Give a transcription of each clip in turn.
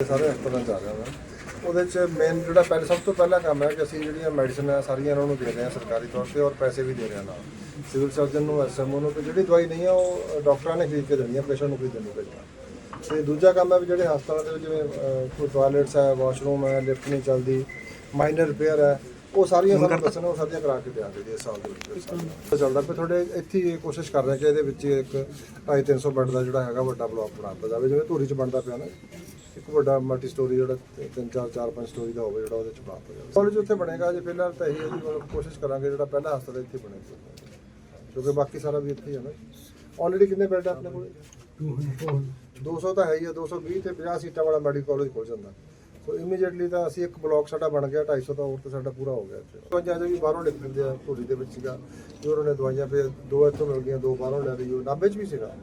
ਸਾਰੇ ਹਸਪਤਾਲਾਂ ਚ ਆ ਰਿਹਾ ਮੈਂ। ਉਹਦੇ ਚ ਮੇਨ ਜਿਹੜਾ ਪਹਿਲੇ ਸਭ ਤੋਂ ਪਹਿਲਾ ਕੰਮ ਹੈ ਕਿ ਅਸੀਂ ਜਿਹੜੀਆਂ ਮੈਡੀਸਨ ਹੈ ਸਾਰੀਆਂ ਇਹਨਾਂ ਨੂੰ ਦੇ ਰਹੇ ਹਾਂ ਸਰਕਾਰੀ ਤੌਰ ਤੇ ਔਰ ਪੈਸੇ ਵੀ ਦੇ ਰਹੇ ਹਾਂ ਨਾਲ। ਸਿਵਲ ਸਰਜਨ ਨੂੰ ਐਸਐਮਓ ਨੂੰ ਤੇ ਜਿਹੜੀ ਦਵਾਈ ਨਹੀਂ ਹੈ ਉਹ ਡਾਕਟਰਾਂ ਨੇ ਖਰੀਦ ਕੇ ਦੇਣੀ ਹੈ ਪੇਸ਼ੈਂਟ ਨੂੰ ਖਰੀਦਣੀ ਪੈਂਦੀ ਤੇ ਦੂਜਾ ਕੰਮ ਹੈ ਵੀ ਜਿਹੜੇ ਹਸਪਤਾਲਾਂ ਦੇ ਵਿੱਚ ਜਿਵੇਂ ਕੋਈ ਟਾਇਲਟਸ ਹੈ ਵਾਸ਼ਰੂਮ ਹੈ ਲਿਫਟ ਨਹੀਂ ਚੱਲਦੀ ਮਾਈਨਰ ਰਿਪੇਅਰ ਹੈ ਉਹ ਸਾਰੀਆਂ ਸਾਨੂੰ ਦੱਸਣ ਉਹ ਸਾਰੀਆਂ ਕਰਾ ਕੇ ਦਿਆਂਗੇ ਜੀ ਇਸ ਸਾਲ ਦੇ ਵਿੱਚ ਚੱਲਦਾ ਪਿਆ ਤੁਹਾਡੇ ਇੱਥੇ ਹੀ ਕੋਸ਼ਿਸ਼ ਕਰ ਰਹੇ ਕਿ ਇਹਦੇ ਵਿੱਚ ਇੱਕ 250 ਬੈੱਡ ਦਾ ਜਿਹੜਾ ਹੈਗਾ ਵੱਡਾ ਬਲਾਕ ਬਣਾਤਾ ਜਾਵੇ ਜਿਵੇਂ ਧੂਰੀ ਚ ਬਣਦਾ ਪਿਆ ਨਾ। ਇੱਕ ਵੱਡਾ ਮਲਟੀ ਸਟੋਰੀ ਜਿਹੜਾ ਤਿ- ਤਿੰਨ ਚਾਰ ਚਾਰ ਪੰਜ ਸਟੋਰੀ ਦਾ ਹੋਵੇ ਜਿਹੜਾ ਉਹਦੇ ਚ ਬਣਾਤਾ ਜਾਵੇ। ਕਾਲਜ ਉੱਥੇ ਬਣੇਗਾ ਜੇ ਪਹਿਲਾਂ ਤਾਂ ਇਹੀ ਅਸੀਂ ਮਤਲਬ ਕੋਸ਼ਿਸ਼ ਕਰਾਂਗੇ ਜਿਹੜਾ ਪਹਿਲਾ ਹਸਪਤਾਲ ਇੱਥੇ ਬਣੇ। ਕਿਉਂਕਿ ਬਾਕੀ ਸਾਰਾ ਵੀ ਇੱਥੇ ਹੀ ਹੈ ਨਾ। ਆਲਰੇਡੀ ਕਿੰਨੇ ਬੈੱਡ ਆ ਆਪਣੇ ਕੋਲ? 200 ਤਾਂ ਹੈ ਹੀ ਆ 220 ਤੇ 50 ਸੀਟਾਂ ਵਾਲਾ ਮੈਡੀਕਲ ਕਾਲਜ ਖੁੱਲ ਜਾਂਦਾ। ਸੋ ਇਮੀਡੀਏਟਲੀ ਤਾਂ ਅਸੀਂ ਇੱਕ ਬਲਾਕ ਸਾਡਾ ਬਣ ਗਿਆ 250 ਤਾਂ ਹੋਰ ਤਾਂ ਸਾਡਾ ਪੂਰਾ ਹੋ ਗਿਆ ਇੱਥੇ। ਦਵਾਈਆਂ ਵੀ ਬਾਹਰੋਂ ਲਿਖ ਦਿੰਦੇ ਆ, ਧੂਰੀ ਦੇ ਵਿੱਚ ਸੀਗਾ, ਜੋ ਉਹਨਾਂ ਨੇ ਦਵਾਈਆਂ ਫਿਰ ਦੋ ਇੱਥੋਂ ਮਿਲ ਗਈਆਂ, ਦੋ ਬਾਹਰੋਂ ਲੈ ਲਈ ਉਹ ਨਾਭੇ 'ਚ ਵੀ ਸੀਗਾ।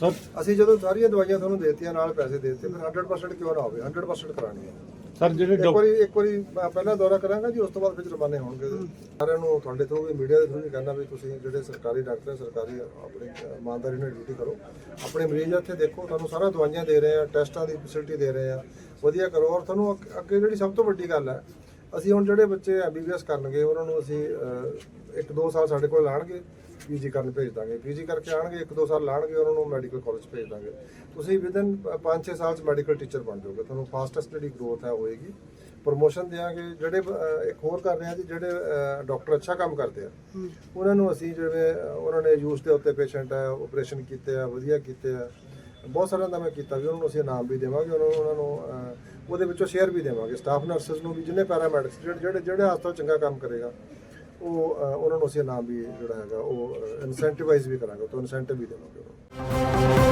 ਸਰ ਅਸੀਂ ਜਦੋਂ ਸਾਰੀਆਂ ਦਵਾਈਆਂ ਤੁਹਾਨੂੰ ਦੇਤੀਆਂ ਨਾਲ ਪੈਸੇ ਦਿੱਤੇ ਫਿਰ 100% ਕਿਉਂ ਨਾ ਹੋਵੇ? 100% ਕਰਾਣੀ ਹੈ। ਸਰ ਜਿਹੜੇ ਇੱਕ ਵਾਰੀ ਇੱਕ ਵਾਰੀ ਮੈਂ ਪਹਿਲਾਂ ਦੌਰਾ ਕਰਾਂਗਾ ਜੀ ਉਸ ਤੋਂ ਬਾਅਦ ਫਿਰ ਰਵਾਨੇ ਹੋਣਗੇ ਸਾਰਿਆਂ ਨੂੰ ਤੁਹਾਡੇ ਥਰੂ ਵੀ ਮੀਡੀਆ ਦੇ ਥਰੂ ਵੀ ਕਹਿਣਾ ਵੀ ਤੁਸੀਂ ਜਿਹੜੇ ਸਰਕਾਰੀ ਡਾਕਟਰ ਹੈ ਸਰਕਾਰੀ ਆਪਣੀ ਇਮਾਨਦਾਰੀ ਨਾਲ ਡਿਊਟੀ ਕਰੋ। ਆਪਣੇ ਮਰੀਜ਼ ਇੱਥੇ ਦੇਖੋ ਤੁਹਾਨੂੰ ਸਾਰਾ ਦਵਾਈਆਂ ਦੇ ਰਹੇ ਆ ਟੈਸਟਾਂ ਦੀ ਫੈਸਿਲਿਟੀ ਦੇ ਰਹੇ ਆ। ਵਧੀਆ ਕਰੋ। ਔਰ ਤੁਹਾਨੂੰ ਅੱਗੇ ਜਿਹੜੀ ਸਭ ਤੋਂ ਵੱਡੀ ਗੱਲ ਹੈ ਅਸੀਂ ਹੁਣ ਜਿਹੜੇ ਬੱਚੇ ਐਮਬੀਬੀਐਸ ਕਰਨਗੇ ਉਹਨਾਂ ਨੂੰ ਅਸੀਂ ਅਹ, ਇੱਕ ਦੋ ਸਾਲ ਸਾਡੇ ਕੋਲ ਲਾਣਗੇ ਪੀਜੀ ਕਰਨ ਭੇਜ ਦਾਂਗੇ। ਪੀਜੀ ਕਰਕੇ ਆਣਗੇ ਇੱਕ ਦੋ ਸਾਲ ਲਾਣਗੇ ਉਹਨਾਂ ਨੂੰ ਮੈਡੀਕਲ ਕਾਲਜ ਭੇਜ ਦਾਂਗੇ। ਤੁਸੀਂ ਵਿਦਨ 5-6 ਸਾਲ ਚ ਮੈਡੀਕਲ ਟੀਚਰ ਬਣ ਜਾਓਗੇ। ਤੁਹਾਨੂੰ ਫਾਸਟੈਸਟ ਜਿਹੜੀ ਗਰੋਥ ਹੈ ਹੋਏਗੀ। ਪ੍ਰੋਮੋਸ਼ਨ ਦੇਾਂਗੇ ਜਿਹੜੇ ਇੱਕ ਹੋਰ ਕਰ ਰਹੇ ਆ ਜੀ ਜਿਹੜੇ ਡਾਕਟਰ ਅੱਛਾ ਕੰਮ ਕਰਦੇ ਆ ਉਹਨਾਂ ਨੂੰ ਅਸੀਂ ਜਿਵੇਂ ਉਹਨਾਂ ਨੇ ਯੂਜ਼ ਦੇ ਉੱਤੇ ਪੇਸ਼ੈਂਟ ਹੈ ਆਪਰੇਸ਼ਨ ਕੀਤੇ ਆ ਵਧੀਆ ਕੀਤੇ ਆ। ਬਹੁਤ ਸਾਰਿਆਂ ਦਾ ਮੈਂ ਕੀਤਾ ਵੀ ਉਹਨਾਂ ਨੂੰ ਅਸੀਂ ਇਨਾਮ ਵੀ ਦੇਵਾਂਗੇ ਉਹਨਾਂ ਨੂੰ ਉਹਨਾਂ ਨੂੰ ਉਹਦੇ ਵਿੱਚੋਂ ਸ਼ੇਅਰ ਵੀ ਦੇਵਾਂਗੇ। ਸਟਾਫ ਨਰਸਸ ਨੂੰ ਵੀ, ਜਿੰਨੇ ਪੈਰਾਮੈਡਿਕਸ ਜਿਹੜੇ ਜਿਹੜੇ ਜਿਹੜੇ ਹਸਪਤਾਲ ਚੰਗਾ ਕੰਮ ਕਰੇਗਾ, ਉਹ ਉਹਨਾਂ ਨੂੰ ਅਸੀਂ ਇਨਾਮ ਵੀ ਜਿਹੜਾ ਹੈਗਾ, ਉਹ ਇਨਸੈਂਟਿਵਾਈਜ਼ ਵੀ ਕਰਾਂਗੇ ਤੋਂ ਇਨਸੈਂਟਿਵ ਵੀ ਦੇਵਾਂਗੇ। ਉਹਨਾਂ